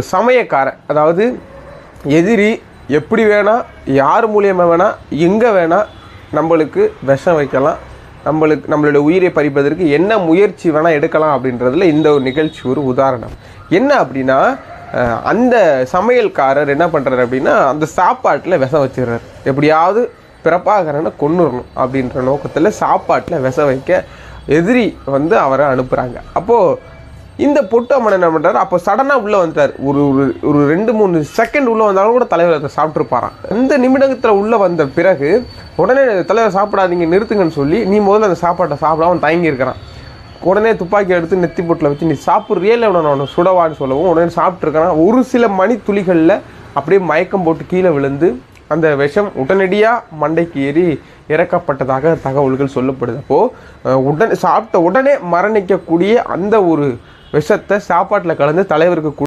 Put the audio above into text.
ஒரு சமயக்காரன் அதாவது எதிரி எப்படி வேணால் யார் மூலியமாக வேணால் எங்கே வேணால் நம்மளுக்கு விஷம் வைக்கலாம். நம்மளுக்கு நம்மளுடைய உயிரை பறிப்பதற்கு என்ன முயற்சி வேணால் எடுக்கலாம் அப்படின்றதுல இந்த ஒரு நிகழ்ச்சி ஒரு உதாரணம். என்ன அப்படின்னா அந்த சமையல்காரர் என்ன பண்ணுறாரு அப்படின்னா அந்த சாப்பாட்டில் விஷம் வச்சிடுறாரு. எப்படியாவது பிறப்பாகரனை கொண்டுடணும் அப்படின்ற நோக்கத்தில் சாப்பாட்டில் விஷம் வைக்க எதிரி வந்து அவரை அனுப்புகிறாங்க அப்போது இந்த பொட்டு அம்மன் என்ன பண்ணுறாரு அப்போ சடனாக உள்ளே வந்துட்டார். ஒரு ஒரு ஒரு ரெண்டு மூணு செகண்ட் உள்ளே வந்தாலும் கூட தலைவர் அதை சாப்பிட்ருப்பாராம் இந்த நிமிடத்தில் உள்ளே வந்த பிறகு உடனே தலைவர் சாப்பிடாதீங்க நிறுத்துங்கன்னு சொல்லி நீ முதல்ல அந்த சாப்பாட்டை சாப்பிடாம தயங்கி இருக்கிறான் உடனே துப்பாக்கி எடுத்து நெத்தி பொட்டில் வச்சு நீ சாப்பிட்றியே இல்லை உடனே சுடவான்னு சொல்லவும் உடனே சாப்பிட்ருக்கான் ஒரு சில மணி துளிகளில் அப்படியே மயக்கம் போட்டு கீழே விழுந்து அந்த விஷம் உடனடியாக மண்டைக்கு ஏறி இறக்கப்பட்டதாக தகவல்கள் சொல்லப்படுது. அப்போது உடனே சாப்பிட்ட உடனே மரணிக்கக்கூடிய அந்த ஒரு விஷத்தை சாப்பாட்டில் கலந்து தலைவருக்கு